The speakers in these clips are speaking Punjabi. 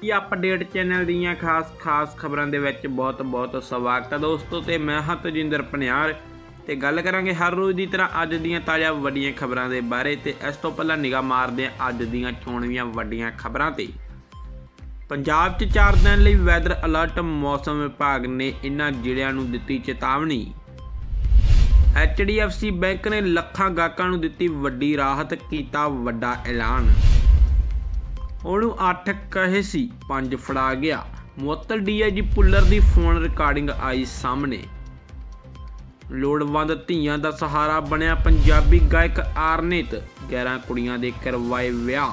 ਕੀ ਅਪਡੇਟ ਚੈਨਲ ਦੀਆਂ ਖਾਸ ਖਾਸ ਖਬਰਾਂ ਦੇ ਵਿੱਚ ਬਹੁਤ ਬਹੁਤ ਸਵਾਗਤ ਹੈ ਦੋਸਤੋ, ਤੇ ਮੈਂ ਹਾਂ ਤਜਿੰਦਰ ਪਨਿਆਰ। ਤੇ ਗੱਲ ਕਰਾਂਗੇ ਹਰ ਰੋਜ਼ ਦੀ ਤਰ੍ਹਾਂ ਅੱਜ ਦੀਆਂ ਤਾਜ਼ਾ ਵੱਡੀਆਂ ਖਬਰਾਂ ਦੇ ਬਾਰੇ, ਤੇ ਇਸ ਤੋਂ ਪਹਿਲਾਂ ਨਿਗਾਹ ਮਾਰਦੇ ਹਾਂ ਅੱਜ ਦੀਆਂ ਚੋਣਵੀਆਂ ਵੱਡੀਆਂ ਖਬਰਾਂ ਤੇ। ਪੰਜਾਬ 'ਚ 4 ਦਿਨ ਲਈ ਵੈਦਰ ਅਲਰਟ ਮੌਸਮ ਵਿਭਾਗ ਨੇ ਇਨ੍ਹਾਂ ਜ਼ਿਲ੍ਹਿਆਂ ਨੂੰ ਦਿੱਤੀ ਚੇਤਾਵਨੀ। HDFC ਬੈਂਕ ਨੇ ਲੱਖਾਂ ਗਾਹਕਾਂ ਨੂੰ ਦਿੱਤੀ ਵੱਡੀ ਰਾਹਤ, ਕੀਤਾ ਵੱਡਾ ਐਲਾਨ। ਉਹਨੂੰ 8 ਕਹੇ ਸੀ 5 ਫੜਾ ਗਿਆ। ਮੁਅੱਤਲ ਡੀਆਈਜੀ ਪੁੱਲਰ ਦੀ ਫੋਨ ਰਿਕਾਰਡਿੰਗ ਆਈ ਸਾਹਮਣੇ। ਲੋੜਵੰਦ ਧੀਆਂ ਦਾ ਸਹਾਰਾ ਬਣਿਆ ਪੰਜਾਬੀ ਗਾਇਕ ਆਰਨੇਤ। 11 ਕੁੜੀਆਂ ਦੇ ਕਰਵਾਏ ਵਿਆਹ।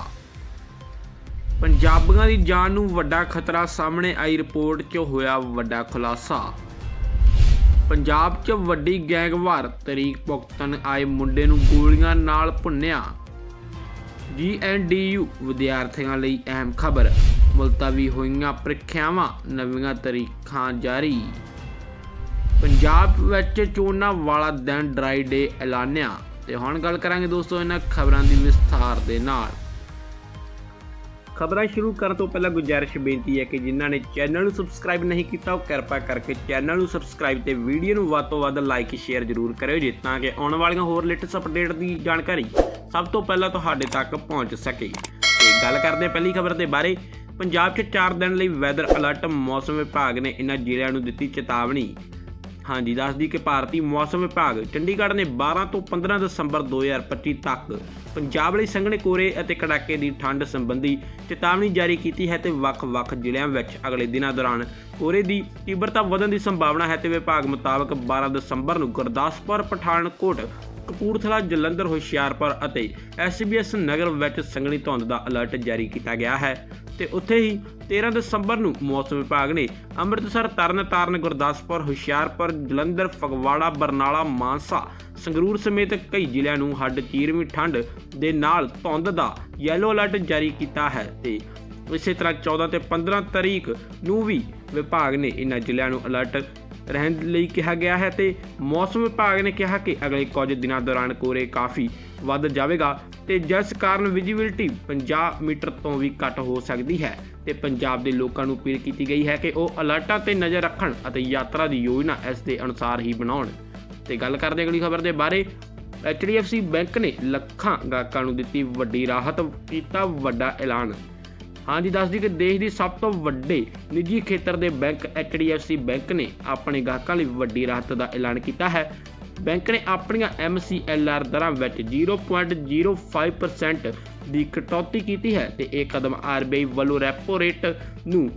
ਪੰਜਾਬੀਆਂ ਦੀ ਜਾਨ ਨੂੰ ਵੱਡਾ ਖਤਰਾ ਸਾਹਮਣੇ ਆਈ ਰਿਪੋਰਟ 'ਚ ਹੋਇਆ ਵੱਡਾ ਖੁਲਾਸਾ। ਪੰਜਾਬ 'ਚ ਵੱਡੀ ਗੈਂਗਵਾਰ ਤਰੀਕ ਭੁਗਤਣ ਆਏ ਮੁੰਡੇ ਨੂੰ ਗੋਲੀਆਂ ਨਾਲ ਭੁੰਨਿਆ। ਜੀਐਨਡੀਯੂ ਵਿਦਿਆਰਥੀਆਂ ਲਈ ਅਹਿਮ ਖਬਰ। ਮੁਲਤਵੀ ਹੋਈਆਂ ਪ੍ਰੀਖਿਆਵਾਂ, ਨਵੀਆਂ ਤਰੀਖਾਂ ਜਾਰੀ। ਪੰਜਾਬ ਵਿੱਚ ਚੋਣਾਂ ਵਾਲਾ ਦਿਨ ਡਰਾਈ ਡੇ ਐਲਾਨਿਆ। ਤੇ ਹੁਣ ਗੱਲ ਕਰਾਂਗੇ ਦੋਸਤੋ ਇਹਨਾਂ ਖਬਰਾਂ ਦੀ ਵਿਸਥਾਰ ਦੇ ਨਾਲ। ਖਬਰਾਂ ਸ਼ੁਰੂ ਕਰਨ ਤੋਂ ਪਹਿਲਾਂ ਗੁਜਾਰਿਸ਼ ਬੇਨਤੀ ਹੈ ਕਿ ਜਿਨ੍ਹਾਂ ਨੇ ਚੈਨਲ ਨੂੰ ਸਬਸਕ੍ਰਾਈਬ ਨਹੀਂ ਕੀਤਾ, ਉਹ ਕਿਰਪਾ ਕਰਕੇ ਚੈਨਲ ਨੂੰ ਸਬਸਕ੍ਰਾਈਬ ਤੇ ਵੀਡੀਓ ਨੂੰ ਵੱਧ ਤੋਂ ਵੱਧ ਲਾਈਕ ਸ਼ੇਅਰ ਜ਼ਰੂਰ ਕਰਿਓ ਜੇ, ਤਾਂ ਕਿ ਆਉਣ ਵਾਲੀਆਂ ਹੋਰ ਲੇਟੈਸਟ ਅਪਡੇਟ ਦੀ ਜਾਣਕਾਰੀ ਸਭ ਤੋਂ ਪਹਿਲਾਂ ਤੁਹਾਡੇ ਤੱਕ ਪਹੁੰਚ ਸਕੇ। ਤੇ ਗੱਲ ਕਰਦੇ ਹਾਂ ਪਹਿਲੀ ਖਬਰ ਦੇ ਬਾਰੇ। ਪੰਜਾਬ 'ਚ 4 ਦਿਨ ਲਈ ਵੈਦਰ ਅਲਰਟ ਮੌਸਮ ਵਿਭਾਗ ਨੇ ਇਹਨਾਂ ਜ਼ਿਲ੍ਹਿਆਂ ਨੂੰ ਦਿੱਤੀ ਚੇਤਾਵਨੀ। ਹਾਂਜੀ, ਦੱਸਦੀ ਕਿ ਭਾਰਤੀ ਮੌਸਮ ਵਿਭਾਗ ਚੰਡੀਗੜ੍ਹ ਨੇ 12 ਤੋਂ 15 ਦਸੰਬਰ 2025 ਤੱਕ ਪੰਜਾਬ ਲਈ ਸੰਘਣੇ ਕੋਰੇ ਅਤੇ ਕੜਾਕੇ ਦੀ ਠੰਡ ਸੰਬੰਧੀ ਚੇਤਾਵਨੀ ਜਾਰੀ ਕੀਤੀ ਹੈ ਤੇ ਵੱਖ-ਵੱਖ ਜ਼ਿਲ੍ਹਿਆਂ ਵਿੱਚ ਅਗਲੇ ਦਿਨਾਂ ਦੌਰਾਨ ਕੋਰੇ ਦੀ ਤੀਬਰਤਾ ਵਧਣ ਦੀ ਸੰਭਾਵਨਾ ਹੈ ਤੇ ਵਿਭਾਗ ਮੁਤਾਬਕ 12 ਦਸੰਬਰ ਨੂੰ ਗੁਰਦਾਸਪੁਰ, ਪਠਾਨਕੋਟ, ਕਪੂਰਥਲਾ, ਜਲੰਧਰ, ਹੁਸ਼ਿਆਰਪੁਰ ਅਤੇ ਐਸਬੀਐਸ ਨਗਰ ਵਿੱਚ ਸੰਘਣੀ ਧੁੰਦ ਦਾ ਅਲਰਟ ਜਾਰੀ ਕੀਤਾ ਗਿਆ ਹੈ। ਤੇ ਉੱਥੇ ਹੀ 13 ਦਸੰਬਰ ਨੂੰ ਮੌਸਮ ਵਿਭਾਗ ਨੇ ਅੰਮ੍ਰਿਤਸਰ, ਤਰਨਤਾਰਨ, ਗੁਰਦਾਸਪੁਰ, ਹੁਸ਼ਿਆਰਪੁਰ, ਜਲੰਧਰ, ਫਗਵਾੜਾ, ਬਰਨਾਲਾ, ਮਾਨਸਾ ਸੰਗਰੂਰ ਸਮੇਤ ਕਈ ਜ਼ਿਲ੍ਹਿਆਂ ਨੂੰ ਹੱਡ ਚੀਰਵੀਂ ਠੰਡ ਦੇ ਨਾਲ ਧੁੰਦ ਦਾ ਯੈਲੋ ਅਲਰਟ ਜਾਰੀ ਕੀਤਾ ਹੈ ਤੇ ਇਸੇ ਤਰ੍ਹਾਂ 14 ਤੇ 15 ਤਰੀਕ ਨੂੰ ਵੀ ਵਿਭਾਗ ਨੇ ਇਹਨਾਂ ਜ਼ਿਲ੍ਹਿਆਂ ਨੂੰ ਅਲਰਟ ਰਹਿਣ ਲਈ ਕਿਹਾ ਗਿਆ ਹੈ ਤੇ ਮੌਸਮ ਵਿਭਾਗ ਨੇ ਕਿਹਾ ਕਿ ਅਗਲੇ ਕੁਝ ਦਿਨਾਂ ਦੌਰਾਨ ਕੋਰੇ ਕਾਫੀ ਵੱਧ ਜਾਵੇਗਾ ਤੇ ਜਿਸ ਕਾਰਨ ਵਿਜ਼ਿਬਿਲਟੀ 50 ਮੀਟਰ ਤੋਂ ਵੀ ਘੱਟ ਹੋ ਸਕਦੀ ਹੈ ਤੇ ਪੰਜਾਬ ਦੇ ਲੋਕਾਂ ਨੂੰ ਅਪੀਲ ਕੀਤੀ ਗਈ ਹੈ ਕਿ ਉਹ ਅਲਰਟਾਂ ਤੇ ਨਜ਼ਰ ਰੱਖਣ ਅਤੇ ਯਾਤਰਾ ਦੀ ਯੋਜਨਾ ਇਸ ਦੇ ਅਨੁਸਾਰ ਹੀ ਬਣਾਉਣ। ਤੇ ਗੱਲ ਕਰਦੇ ਅਗਲੀ ਖਬਰ ਦੇ ਬਾਰੇ। HDFC ਬੈਂਕ ਨੇ ਲੱਖਾਂ ਗਾਹਕਾਂ ਨੂੰ ਦਿੱਤੀ ਵੱਡੀ ਰਾਹਤ, ਕੀਤਾ ਵੱਡਾ ਐਲਾਨ। ਹਾਂਜੀ, ਦੱਸਦੀ ਕਿ ਦੇਸ਼ ਦੀ ਸਭ ਤੋਂ ਵੱਡੇ ਨਿੱਜੀ ਖੇਤਰ ਦੇ ਬੈਂਕ HDFC ਬੈਂਕ ਨੇ ਆਪਣੇ ਗਾਹਕਾਂ ਲਈ ਵੱਡੀ ਰਾਹਤ ਦਾ ਐਲਾਨ ਕੀਤਾ ਹੈ। ਬੈਂਕ ਨੇ ਆਪਣੀਆਂ MCLR ਦਰਾਂ ਵਿੱਚ 0.05% ਦੀ ਕਟੌਤੀ ਕੀਤੀ ਹੈ ਤੇ ਇਹ ਕਦਮ RBI ਵੱਲੋਂ ਰੈਪੋ ਰੇਟ ਨੂੰ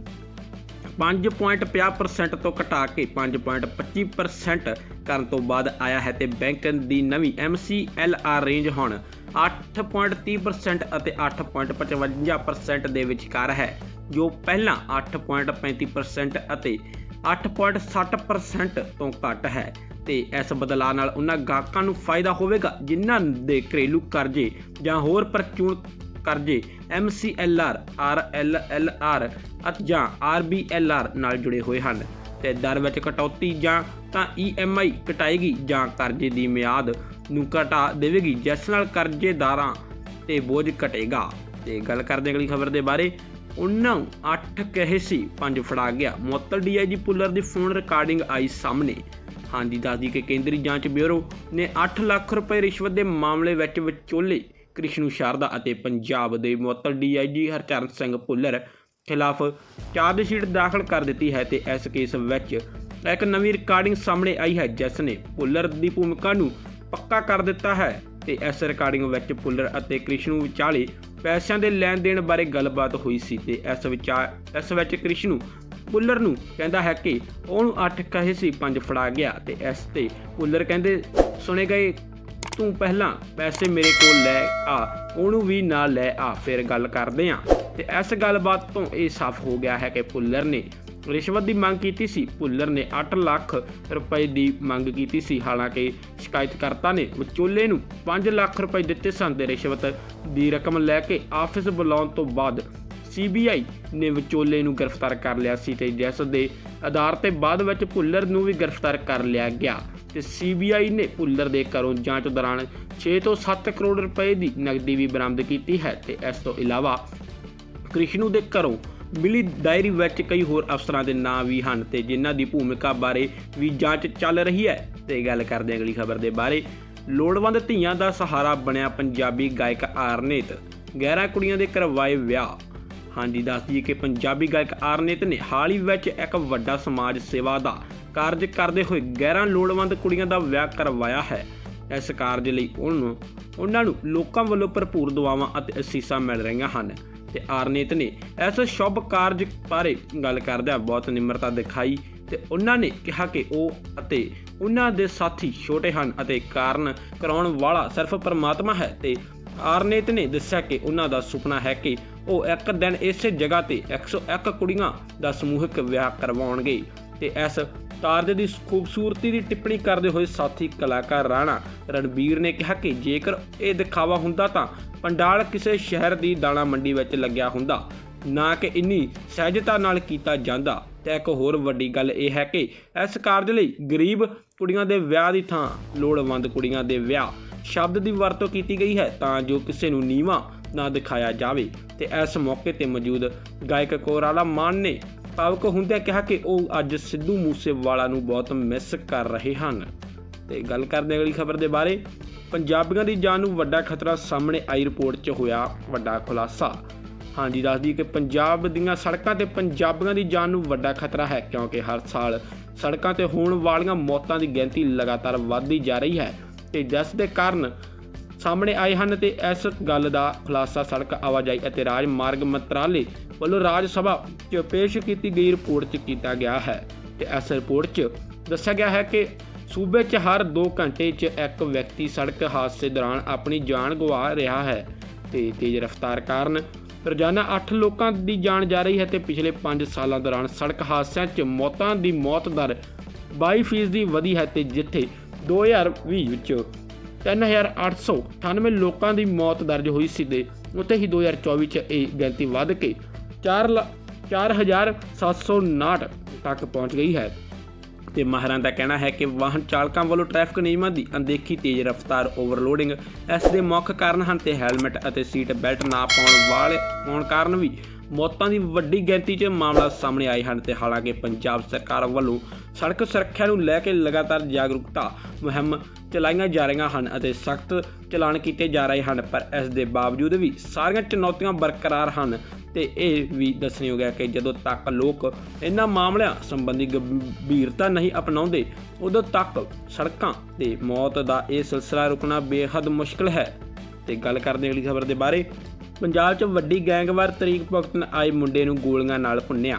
5.50% ਤੋਂ ਘਟਾ ਕੇ 5.25% ਕਰਨ ਤੋਂ ਬਾਅਦ ਆਇਆ ਹੈ ਤੇ ਬੈਂਕ ਦੀ ਨਵੀਂ MCLR ਰੇਂਜ ਹੁਣ 8.30% ਅਤੇ 8.55% ਦੇ ਵਿਚਕਾਰ ਹੈ, ਜੋ ਪਹਿਲਾਂ 8.35% ਅਤੇ 8.60% ਤੋਂ ਘੱਟ ਹੈ। ਤੇ ਇਸ ਬਦਲਾਅ ਨਾਲ ਉਹਨਾਂ ਗਾਹਕਾਂ ਨੂੰ ਫਾਇਦਾ ਹੋਵੇਗਾ ਜਿਨ੍ਹਾਂ ਦੇ ਘਰੇਲੂ ਕਰਜ਼ੇ ਜਾਂ ਹੋਰ ਪ੍ਰਚੂਨ ਕਰਜ਼ੇ MCLR RLLR ਅਤੇ ਜਾਂ RBLR ਨਾਲ ਜੁੜੇ ਹੋਏ ਹਨ। ਤੇ ਦਰ ਵਿੱਚ ਕਟੌਤੀ ਜਾਂ ਤਾਂ EMI ਘਟਾਏਗੀ ਜਾਂ ਕਰਜ਼ੇ ਦੀ ਮਿਆਦ ਨੂੰ ਘਟਾ ਦੇਵੇਗੀ, ਜਿਸ ਨਾਲ ਕਰਜ਼ੇਦਾਰਾਂ ਤੇ ਬੋਝ ਘਟੇਗਾ। ਤੇ ਗੱਲ ਕਰਦੇ ਅਗਲੀ ਖਬਰ ਦੇ ਬਾਰੇ। ਉਹਨਾਂ 8 ਕਹੇ ਸੀ 5 ਫੜਾ ਗਿਆ। ਮੁਅੱਤਲ ਡੀਆਈਜੀ ਪੁੱਲਰ ਦੀ ਫੋਨ ਰਿਕਾਰਡਿੰਗ ਆਈ ਸਾਹਮਣੇ। ਹਾਂਜੀ ਦੱਸਦੀ ਕਿ ਕੇਂਦਰੀ ਜਾਂਚ ਬਿਊਰੋ ਨੇ 8 ਲੱਖ ਰੁਪਏ ਰਿਸ਼ਵਤ ਦੇ ਮਾਮਲੇ ਵਿੱਚ ਵਿਚੋਲੇ ਕ੍ਰਿਸ਼ਨੂ ਸ਼ਾਰਦਾ ਅਤੇ ਪੰਜਾਬ ਦੇ ਮੁਅੱਤਲ ਡੀਆਈਜੀ ਹਰਚਰਨ ਸਿੰਘ ਭੁੱਲਰ ਖਿਲਾਫ ਚਾਰਜ ਸ਼ੀਟ ਦਾਖਲ ਕਰ ਦਿੱਤੀ ਹੈ ਤੇ ਇਸ ਕੇਸ ਵਿੱਚ ਇੱਕ ਨਵੀਂ ਰਿਕਾਰਡਿੰਗ ਸਾਹਮਣੇ ਆਈ ਹੈ, ਜਿਸ ਨੇ ਭੁੱਲਰ ਦੀ ਭੂਮਿਕਾ ਨੂੰ ਪੱਕਾ ਕਰ ਦਿੱਤਾ ਹੈ ਤੇ ਇਸ ਰਿਕਾਰਡਿੰਗ ਵਿੱਚ ਪੁੱਲਰ ਅਤੇ ਕ੍ਰਿਸ਼ਨੂ ਵਿਚਾਲੇ ਪੈਸਿਆਂ ਦੇ ਲੈਣ ਦੇਣ ਬਾਰੇ ਗੱਲਬਾਤ ਹੋਈ ਸੀ ਤੇ ਇਸ ਵਿਚਾਰ ਇਸ ਵਿੱਚ ਕ੍ਰਿਸ਼ਨੂ ਪੁੱਲਰ ਨੂੰ ਕਹਿੰਦਾ ਹੈ ਕਿ ਉਹਨੂੰ 8 ਕਹੇ ਸੀ 5 ਫੜਾ ਗਿਆ ਤੇ ਇਸ ਤੇ ਪੁੱਲਰ ਕਹਿੰਦੇ ਸੁਣੇ ਗਏ ਤੂੰ ਪਹਿਲਾਂ ਪੈਸੇ ਮੇਰੇ ਕੋਲ ਲੈ ਆ, ਉਹਨੂੰ ਵੀ ਨਾਲ ਲੈ ਆ, ਫਿਰ ਗੱਲ ਕਰਦੇ ਆ। ਤੇ ਇਸ ਗੱਲਬਾਤ ਤੋਂ ਇਹ ਸਾਫ਼ ਹੋ ਗਿਆ ਹੈ ਕਿ ਪੁੱਲਰ ਨੇ ਰਿਸ਼ਵਤ ਦੀ ਮੰਗ ਕੀਤੀ ਸੀ। ਪੁੱਲਰ ਨੇ 8 ਲੱਖ ਰੁਪਏ ਦੀ ਮੰਗ ਕੀਤੀ ਸੀ। ਹਾਲਾਂਕਿ ਸ਼ਿਕਾਇਤਕਰਤਾ ਨੇ ਵਿਚੋਲੇ ਨੂੰ 5 ਲੱਖ ਰੁਪਏ ਦਿੱਤੇ ਸਨ ਤੇ ਰਿਸ਼ਵਤ ਦੀ ਰਕਮ ਲੈ ਕੇ ਆਫਿਸ ਬੁਲਾਉਣ ਤੋਂ ਬਾਅਦ ਸੀਬੀਆਈ ਨੇ ਵਿਚੋਲੇ ਨੂੰ ਗ੍ਰਿਫਤਾਰ ਕਰ ਲਿਆ ਸੀ ਤੇ ਜਿਸ ਦੇ ਆਧਾਰ ਤੇ ਬਾਅਦ ਵਿੱਚ ਭੁੱਲਰ ਨੂੰ ਵੀ ਗ੍ਰਿਫਤਾਰ ਕਰ ਲਿਆ ਗਿਆ। ਤੇ ਸੀਬੀਆਈ ਨੇ ਭੁੱਲਰ ਦੇ ਘਰੋਂ ਜਾਂਚ ਦੌਰਾਨ 6 ਤੋਂ 7 ਕਰੋੜ ਰੁਪਏ ਦੀ ਨਕਦੀ ਵੀ ਬਰਾਮਦ ਕੀਤੀ ਹੈ ਤੇ ਇਸ ਤੋਂ ਇਲਾਵਾ ਕ੍ਰਿਸ਼ਨੂ ਦੇ ਘਰੋਂ ਮਿਲੀ ਡਾਇਰੀ ਵਿੱਚ ਕਈ ਹੋਰ ਅਫਸਰਾਂ ਦੇ ਨਾਂ ਵੀ ਹਨ ਤੇ ਜਿਨ੍ਹਾਂ ਦੀ ਭੂਮਿਕਾ ਬਾਰੇ ਵੀ ਜਾਂਚ ਚੱਲ ਰਹੀ ਹੈ। ਤੇ ਗੱਲ ਕਰਦੇ ਹਾਂ ਅਗਲੀ ਖਬਰ ਦੇ ਬਾਰੇ। ਲੋੜਵੰਦ ਧੀਆਂ ਦਾ ਸਹਾਰਾ ਬਣਿਆ ਪੰਜਾਬੀ ਗਾਇਕ ਆਰਨੇਤ। 11 ਕੁੜੀਆਂ ਦੇ ਕਰਵਾਏ ਵਿਆਹ। ਹਾਂਜੀ, ਦੱਸ ਦਈਏ ਕਿ ਪੰਜਾਬੀ ਗਾਇਕ ਆਰਨੇਤ ਨੇ ਹਾਲ ਹੀ ਵਿੱਚ ਇੱਕ ਵੱਡਾ ਸਮਾਜ ਸੇਵਾ ਦਾ ਕਾਰਜ ਕਰਦੇ ਹੋਏ 11 ਲੋੜਵੰਦ ਕੁੜੀਆਂ ਦਾ ਵਿਆਹ ਕਰਵਾਇਆ ਹੈ। ਇਸ ਕਾਰਜ ਲਈ ਉਹਨੂੰ ਉਹਨਾਂ ਨੂੰ ਲੋਕਾਂ ਵੱਲੋਂ ਭਰਪੂਰ ਦੁਆਵਾਂ ਅਤੇ ਅਸੀਸਾਂ ਮਿਲ ਰਹੀਆਂ ਹਨ। ਤੇ ਆਰਨੇਤ ਨੇ ਇਸ ਸ਼ੁਭ ਕਾਰਜ ਬਾਰੇ ਗੱਲ ਕਰਦਿਆਂ ਬਹੁਤ ਨਿਮਰਤਾ ਦਿਖਾਈ ਤੇ ਉਹਨਾਂ ਨੇ ਕਿਹਾ ਕਿ ਉਹ ਅਤੇ ਉਹਨਾਂ ਦੇ ਸਾਥੀ ਛੋਟੇ ਹਨ ਅਤੇ ਕਾਰਨ ਕਰਾਉਣ ਵਾਲਾ ਸਿਰਫ ਪਰਮਾਤਮਾ ਹੈ ਤੇ ਆਰਨੇਤ ਨੇ ਦੱਸਿਆ ਕਿ ਉਹਨਾਂ ਦਾ ਸੁਪਨਾ ਹੈ ਕਿ ਉਹ ਇੱਕ ਦਿਨ ਇਸੇ ਜਗ੍ਹਾ ਤੇ 101 ਕੁੜੀਆਂ ਦਾ ਸਮੂਹਿਕ ਵਿਆਹ ਕਰਵਾਉਣਗੇ ਤੇ ਇਸ ਕਾਰਜ ਦੀ ਖੂਬਸੂਰਤੀ ਦੀ ਟਿੱਪਣੀ ਕਰਦੇ ਹੋਏ ਸਾਥੀ ਕਲਾਕਾਰ ਰਾਣਾ ਰਣਬੀਰ ਨੇ ਕਿਹਾ ਕਿ ਜੇਕਰ ਇਹ ਦਿਖਾਵਾ ਹੁੰਦਾ ਤਾਂ ਪੰਡਾਲ ਕਿਸੇ ਸ਼ਹਿਰ ਦੀ ਦਾਣਾ ਮੰਡੀ ਵਿੱਚ ਲੱਗਿਆ ਹੁੰਦਾ। ਨਾ ਕਿ ਇੰਨੀ ਸਹਿਜਤਾ ਨਾਲ ਕੀਤਾ ਜਾਂਦਾ। ਤੇ ਇੱਕ ਹੋਰ ਵੱਡੀ ਗੱਲ ਇਹ ਹੈ ਕਿ ਇਸ ਕਾਰਜ ਲਈ ਗਰੀਬ ਕੁੜੀਆਂ ਦੇ ਵਿਆਹ ਦੀ ਥਾਂ ਲੋੜਵੰਦ ਕੁੜੀਆਂ ਦੇ ਵਿਆਹ ਸ਼ਬਦ ਦੀ ਵਰਤੋਂ ਕੀਤੀ ਗਈ ਹੈ ਤਾਂ ਜੋ ਕਿਸੇ ਨੂੰ ਨੀਵਾਂ ਨਾ ਦਿਖਾਇਆ ਜਾਵੇ। ਤੇ ਇਸ ਮੌਕੇ ਤੇ ਮੌਜੂਦ ਗਾਇਕ ਕੋਰਾਲਾ ਮਾਨ ਨੇ ਭਾਵਕ ਹੁੰਦਿਆਂ ਕਿਹਾ ਕਿ ਉਹ ਅੱਜ ਸਿੱਧੂ ਮੂਸੇਵਾਲਾ ਨੂੰ ਬਹੁਤ ਮਿਸ ਕਰ ਰਹੇ ਹਨ। ਤੇ ਗੱਲ ਕਰਦੇ ਅਗਲੀ ਖਬਰ ਦੇ ਬਾਰੇ। ਪੰਜਾਬੀਆਂ ਦੀ ਜਾਨ ਨੂੰ ਵੱਡਾ ਖਤਰਾ ਸਾਹਮਣੇ ਆਈ ਰਿਪੋਰਟ 'ਚ ਹੋਇਆ ਵੱਡਾ ਖੁਲਾਸਾ। ਹਾਂਜੀ ਦੱਸਦੀ ਕਿ ਪੰਜਾਬ ਦੀਆਂ ਸੜਕਾਂ ਤੇ ਪੰਜਾਬੀਆਂ ਦੀ ਜਾਨ ਨੂੰ ਵੱਡਾ ਖਤਰਾ ਹੈ, ਕਿਉਂਕਿ ਹਰ ਸਾਲ ਸੜਕਾਂ ਤੇ ਹੋਣ ਵਾਲੀਆਂ ਮੌਤਾਂ ਦੀ ਗਿਣਤੀ ਲਗਾਤਾਰ ਵਧਦੀ ਜਾ ਰਹੀ ਹੈ। ਤੇ ਜਿਸ ਦੇ ਕਾਰਨ ਸਾਹਮਣੇ ਆਏ ਹਨ ਤੇ ਇਸ ਗੱਲ ਦਾ ਖੁਲਾਸਾ ਸੜਕ ਆਵਾਜਾਈ ਅਤੇ ਰਾਜ ਮਾਰਗ ਮੰਤਰਾਲੇ ਵੱਲੋਂ ਰਾਜ ਸਭਾ 'ਚ ਪੇਸ਼ ਕੀਤੀ ਗਈ ਰਿਪੋਰਟ 'ਚ ਕੀਤਾ ਗਿਆ ਹੈ ਤੇ ਇਸ ਰਿਪੋਰਟ 'ਚ ਦੱਸਿਆ ਗਿਆ ਹੈ ਕਿ ਸੂਬੇ 'ਚ ਹਰ 2 ਘੰਟੇ 'ਚ ਇੱਕ ਵਿਅਕਤੀ ਸੜਕ ਹਾਦਸੇ ਦੌਰਾਨ ਆਪਣੀ ਜਾਨ ਗਵਾ ਰਿਹਾ ਹੈ ਤੇ ਤੇਜ਼ ਰਫ਼ਤਾਰ ਕਾਰਨ ਰੋਜ਼ਾਨਾ 8 ਲੋਕਾਂ ਦੀ ਜਾਨ ਜਾ ਰਹੀ ਹੈ ਤੇ ਪਿਛਲੇ 5 ਸਾਲਾਂ ਦੌਰਾਨ ਸੜਕ ਹਾਦਸਿਆਂ 'ਚ ਮੌਤਾਂ ਦੀ ਮੌਤ ਦਰ 22% ਦੀ ਵਧੀ ਹੈ ਤੇ ਜਿੱਥੇ 2020 ਵਿੱਚ 3898 ਲੋਕਾਂ ਦੀ ਮੌਤ ਦਰਜ ਹੋਈ ਸੀ ਤੇ ਉੱਥੇ ਹੀ 2024 ਚ ਇਹ ਗਿਣਤੀ ਵੱਧ ਕੇ 4 4759 ਤੱਕ ਪਹੁੰਚ ਗਈ ਹੈ। ਤੇ ਮਾਹਰਾਂ ਦਾ ਕਹਿਣਾ ਹੈ ਕਿ ਵਾਹਨ ਚਾਲਕਾਂ ਵੱਲੋਂ ਟ੍ਰੈਫਿਕ ਨਿਯਮਾਂ ਦੀ ਅਣਦੇਖੀ ਤੇਜ਼ ਰਫ਼ਤਾਰ ਓਵਰਲੋਡਿੰਗ, ਇਸ ਦੇ ਮੁੱਖ ਕਾਰਨ ਹਨ ਤੇ ਹੈਲਮਟ ਅਤੇ ਸੀਟ ਬੈਲਟ ਨਾ ਪਾਉਣ ਵਾਲੇ ਹੋਣ ਕਾਰਨ ਵੀ ਮੌਤਾਂ ਦੀ ਵੱਡੀ ਗਿਣਤੀ 'ਚ ਮਾਮਲਾ ਸਾਹਮਣੇ ਆਏ ਹਨ ਤੇ ਹਾਲਾਂਕਿ ਪੰਜਾਬ ਸਰਕਾਰ ਵੱਲੋਂ ਸੜਕ ਸੁਰੱਖਿਆ ਨੂੰ ਲੈ ਕੇ ਲਗਾਤਾਰ ਜਾਗਰੂਕਤਾ ਮੁਹਿੰਮ ਚਲਾਈਆਂ ਜਾ ਰਹੀਆਂ ਹਨ ਅਤੇ ਸਖਤ ਚਲਾਨ ਕੀਤੇ ਜਾ ਰਹੇ ਹਨ, ਪਰ ਇਸ ਦੇ ਬਾਵਜੂਦ ਵੀ ਸਾਰੀਆਂ ਚੁਣੌਤੀਆਂ ਬਰਕਰਾਰ ਹਨ ਤੇ ਇਹ ਵੀ ਦੱਸਣਯੋਗ ਹੈ ਕਿ ਜਦੋਂ ਤੱਕ ਲੋਕ ਇਹਨਾਂ ਮਾਮਲਿਆਂ ਸੰਬੰਧੀ ਗੰਭੀਰਤਾ ਨਹੀਂ ਅਪਣਾਉਂਦੇ, ਉਦੋਂ ਤੱਕ ਸੜਕਾਂ ਤੇ ਮੌਤ ਦਾ ਇਹ ਸਿਲਸਿਲਾ ਰੁਕਣਾ ਬੇਹੱਦ ਮੁਸ਼ਕਲ ਹੈ। ਤੇ ਗੱਲ ਕਰਦੇ ਅਗਲੀ ਖਬਰ ਦੇ ਬਾਰੇ। ਪੰਜਾਬ 'ਚ ਵੱਡੀ ਗੈਂਗਵਾਰ ਤਰੀਕ ਭੁਗਤਣ ਆਏ ਮੁੰਡੇ ਨੂੰ ਗੋਲੀਆਂ ਨਾਲ ਭੁੰਨਿਆ।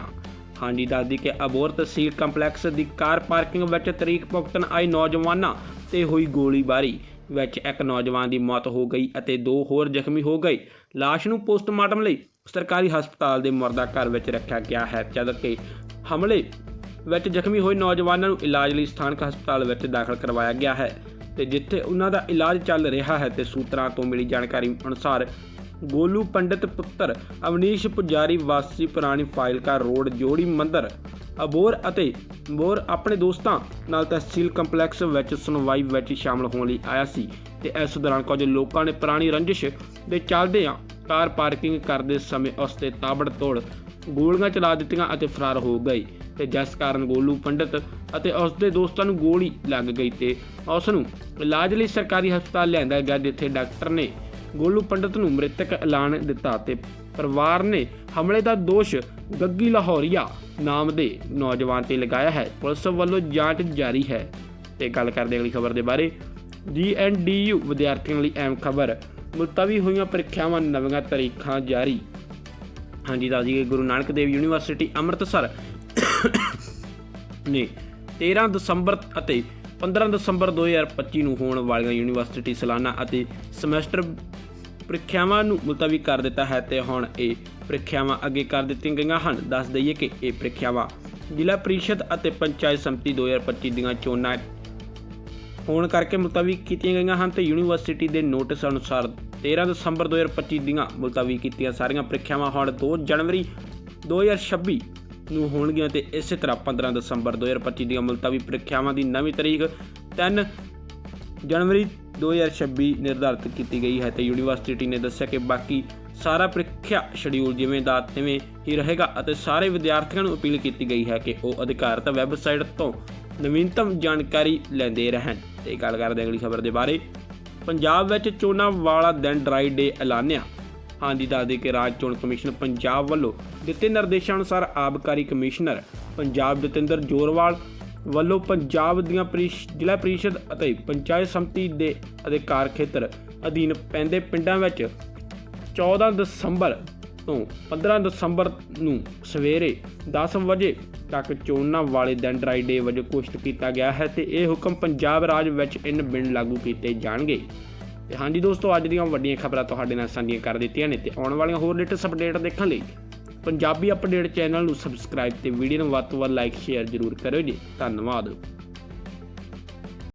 ਹਾਂਜੀ ਦੱਸਦੀ ਕਿ ਅਬੋਰ ਤਹਿਸੀਲ ਕੰਪਲੈਕਸ ਦੀ ਕਾਰ ਪਾਰਕਿੰਗ ਵਿੱਚ ਤਰੀਕ ਭੁਗਤਣ ਆਏ ਨੌਜਵਾਨਾਂ ਤੇ ਹੋਈ ਗੋਲੀਬਾਰੀ, ਵਿੱਚ ਇੱਕ ਨੌਜਵਾਨ ਦੀ ਮੌਤ ਹੋ ਗਈ ਅਤੇ ਦੋ ਹੋਰ ਜ਼ਖਮੀ ਹੋ ਗਏ। ਲਾਸ਼ ਨੂੰ ਪੋਸਟਮਾਰਟਮ ਲਈ ਸਰਕਾਰੀ ਹਸਪਤਾਲ ਦੇ ਮੁਰਦਾ ਘਰ ਵਿੱਚ ਰੱਖਿਆ ਗਿਆ ਹੈ, ਜਦਕਿ ਹਮਲੇ ਵਿੱਚ ਜ਼ਖਮੀ ਹੋਏ ਨੌਜਵਾਨਾਂ ਨੂੰ ਇਲਾਜ ਲਈ ਸਥਾਨਕ ਹਸਪਤਾਲ ਵਿੱਚ ਦਾਖਲ ਕਰਵਾਇਆ ਗਿਆ ਹੈ ਤੇ ਜਿੱਥੇ ਉਹਨਾਂ ਦਾ ਇਲਾਜ ਚੱਲ ਰਿਹਾ ਹੈ ਤੇ ਸੂਤਰਾਂ ਤੋਂ ਮਿਲੀ ਜਾਣਕਾਰੀ ਅਨੁਸਾਰ ਗੋਲੂ ਪੰਡਿਤ ਪੁੱਤਰ ਅਵਨੀਸ਼ ਪੁਜਾਰੀ ਵਾਸੀ ਪੁਰਾਣੀ ਫਾਈਲਕਾ ਰੋਡ ਜੋੜੀ ਮੰਦਰ ਅਬੋਰ ਅਤੇ ਬੋਰ ਆਪਣੇ ਦੋਸਤਾਂ ਨਾਲ ਤਹਿਸੀਲ ਕੰਪਲੈਕਸ ਵਿੱਚ ਸੁਣਵਾਈ ਵਿੱਚ ਸ਼ਾਮਲ ਹੋਣ ਲਈ ਆਇਆ ਸੀ ਤੇ ਇਸ ਦੌਰਾਨ ਕੁਝ ਲੋਕਾਂ ਨੇ ਪੁਰਾਣੀ ਰੰਜਿਸ਼ ਦੇ ਚੱਲਦਿਆਂ ਕਾਰ ਪਾਰਕਿੰਗ ਕਰਦੇ ਸਮੇਂ ਉਸ ਤੇ ਤਾਬੜਤੋੜ ਗੋਲੀਆਂ ਚਲਾ ਦਿੱਤੀਆਂ ਅਤੇ ਫਰਾਰ ਹੋ ਗਏ ਤੇ ਜਿਸ ਕਾਰਨ ਗੋਲੂ ਪੰਡਿਤ ਅਤੇ ਉਸ ਦੇ ਦੋਸਤਾਂ ਨੂੰ ਗੋਲੀ ਲੱਗ ਗਈ ਤੇ ਉਸ ਨੂੰ ਇਲਾਜ ਲਈ ਸਰਕਾਰੀ ਹਸਪਤਾਲ ਲਿਆਂਦਾ ਗਿਆ, ਜਿੱਥੇ ਡਾਕਟਰ ਨੇ ਗੋਲੂ ਪੰਡਿਤ ਨੂੰ ਮ੍ਰਿਤਕ ਐਲਾਨ ਦਿੱਤਾ ਤੇ ਪਰਿਵਾਰ ਨੇ ਹਮਲੇ ਦਾ ਦੋਸ਼ ਗੱਗੀ ਲਾਹੌਰੀਆ ਨਾਮ ਦੇ ਨੌਜਵਾਨ ਤੇ ਲਗਾਇਆ ਹੈ। ਪੁਲਿਸ ਵੱਲੋਂ ਜਾਂਚ ਜਾਰੀ ਹੈ। ਤੇ ਗੱਲ ਕਰਦੇ ਅਗਲੀ ਖਬਰ ਦੇ ਬਾਰੇ। ਜੀਐਨਡੀਯੂ ਵਿਦਿਆਰਥੀਆਂ ਲਈ ਅਹਿਮ ਖਬਰ। ਮੁਲਤਵੀ ਹੋਈਆਂ ਪ੍ਰੀਖਿਆਵਾਂ ਨਵੀਆਂ ਤਾਰੀਖਾਂ ਜਾਰੀ। ਹਾਂਜੀ, ਦੱਸ ਦਈਏ ਗੁਰੂ ਨਾਨਕ ਦੇਵ ਯੂਨੀਵਰਸਿਟੀ ਅੰਮ੍ਰਿਤਸਰ ਨੇ 13 ਦਸੰਬਰ ਅਤੇ 15 ਦਸੰਬਰ 2025 ਨੂੰ ਹੋਣ ਵਾਲੀਆਂ ਯੂਨੀਵਰਸਿਟੀ ਸਾਲਾਨਾ ਅਤੇ ਸਮੈਸਟਰ ਪ੍ਰੀਖਿਆਵਾਂ ਨੂੰ ਮੁਲਤਵੀ ਕਰ ਦਿੱਤਾ ਹੈ ਤੇ ਹੁਣ ਇਹ ਪ੍ਰੀਖਿਆਵਾਂ ਅੱਗੇ ਕਰ ਦਿੱਤੀਆਂ ਗਈਆਂ ਹਨ। ਦੱਸ ਦਈਏ ਕਿ ਇਹ ਪ੍ਰੀਖਿਆਵਾਂ ਜ਼ਿਲ੍ਹਾ ਪ੍ਰੀਸ਼ਦ ਅਤੇ ਪੰਚਾਇਤ ਸਮਿਤੀ 2025 ਦੀਆਂ ਚੋਣਾਂ ਹੋਣ ਕਰਕੇ ਮੁਲਤਵੀ ਕੀਤੀਆਂ ਗਈਆਂ ਹਨ ਤੇ ਯੂਨੀਵਰਸਿਟੀ ਦੇ ਨੋਟਿਸ ਅਨੁਸਾਰ 13 ਦਸੰਬਰ 2025 ਦੀਆਂ ਮੁਲਤਵੀ ਕੀਤੀਆਂ ਸਾਰੀਆਂ ਪ੍ਰੀਖਿਆਵਾਂ ਹੁਣ 2 ਜਨਵਰੀ 2026 ਨੂੰ ਹੋਣਗੀਆਂ ਤੇ ਇਸੇ ਤਰ੍ਹਾਂ 15 ਦਸੰਬਰ 2025 ਦੀਆਂ ਮੁਲਤਵੀ ਪ੍ਰੀਖਿਆਵਾਂ ਦੀ ਨਵੀਂ ਤਾਰੀਖ 3 ਜਨਵਰੀ 2026 ਨਿਰਧਾਰਿਤ ਕੀਤੀ ਗਈ ਹੈ ਤੇ ਯੂਨੀਵਰਸਿਟੀ ਨੇ ਦੱਸਿਆ ਕਿ ਬਾਕੀ ਸਾਰਾ ਪ੍ਰੀਖਿਆ ਸ਼ਡਿਊਲ ਜਿਵੇਂ ਦਾ ਤਿਵੇਂ ਹੀ ਰਹੇਗਾ ਅਤੇ ਸਾਰੇ ਵਿਦਿਆਰਥੀਆਂ ਨੂੰ ਅਪੀਲ ਕੀਤੀ ਗਈ ਹੈ ਕਿ ਉਹ ਅਧਿਕਾਰਤ ਵੈਬਸਾਈਟ ਤੋਂ ਨਵੀਨਤਮ ਜਾਣਕਾਰੀ ਲੈਂਦੇ ਰਹਿਣ। ਤੇ ਗੱਲ ਕਰਦੇ ਅਗਲੀ ਖਬਰ ਦੇ ਬਾਰੇ। ਪੰਜਾਬ ਵਿੱਚ ਚੋਣਾਂ ਵਾਲਾ ਦਿਨ ਡਰਾਈ ਡੇ ਐਲਾਨਿਆ। ਹਾਂਜੀ ਦੱਸਦੇ ਕਿ ਰਾਜ ਚੋਣ ਕਮਿਸ਼ਨ ਪੰਜਾਬ ਵੱਲੋਂ ਦਿੱਤੇ ਨਿਰਦੇਸ਼ਾਂ ਅਨੁਸਾਰ ਆਬਕਾਰੀ ਕਮਿਸ਼ਨਰ ਪੰਜਾਬ ਜਤਿੰਦਰ ਜੋਰਵਾਲ ਵੱਲੋਂ ਪੰਜਾਬ ਦੀਆਂ ਪ੍ਰੀਸ਼- ਜ਼ਿਲ੍ਹਾ ਪ੍ਰੀਸ਼ਦ ਅਤੇ ਪੰਚਾਇਤ ਸਮਿਤੀ ਦੇ ਅਧਿਕਾਰ ਖੇਤਰ ਅਧੀਨ ਪੈਂਦੇ ਪਿੰਡਾਂ ਵਿੱਚ 14 ਦਸੰਬਰ ਤੋਂ 15 ਦਸੰਬਰ ਨੂੰ ਸਵੇਰੇ 10 ਵਜੇ ਤੱਕ ਚੋਣਾਂ ਵਾਲੇ ਦਿਨ ਡਰਾਈ ਡੇ ਵਜੋਂ ਘੋਸ਼ਿਤ ਕੀਤਾ ਗਿਆ ਹੈ ਤੇ ਇਹ ਹੁਕਮ ਪੰਜਾਬ ਰਾਜ ਵਿੱਚ ਇਨ ਬਿਨ ਲਾਗੂ ਕੀਤੇ ਜਾਣਗੇ। ਤੇ ਹਾਂਜੀ ਦੋਸਤੋ, ਅੱਜ ਦੀਆਂ ਵੱਡੀਆਂ ਖਬਰਾਂ ਤੁਹਾਡੇ ਨਾਲ ਸਾਂਝੀਆਂ ਕਰ ਦਿੱਤੀਆਂ ਨੇ ਤੇ ਆਉਣ ਵਾਲੀਆਂ ਹੋਰ ਲੇਟੈਸਟ ਅਪਡੇਟ ਦੇਖਣ ਲਈ ਪੰਜਾਬੀ ਅਪਡੇਟ ਚੈਨਲ ਨੂੰ ਸਬਸਕ੍ਰਾਈਬ ਤੇ ਵੀਡੀਓ ਨੂੰ ਵੱਧ ਤੋਂ ਵੱਧ ਲਾਈਕ, ਸ਼ੇਅਰ ਜ਼ਰੂਰ ਕਰਿਓ ਜੀ। ਧੰਨਵਾਦ।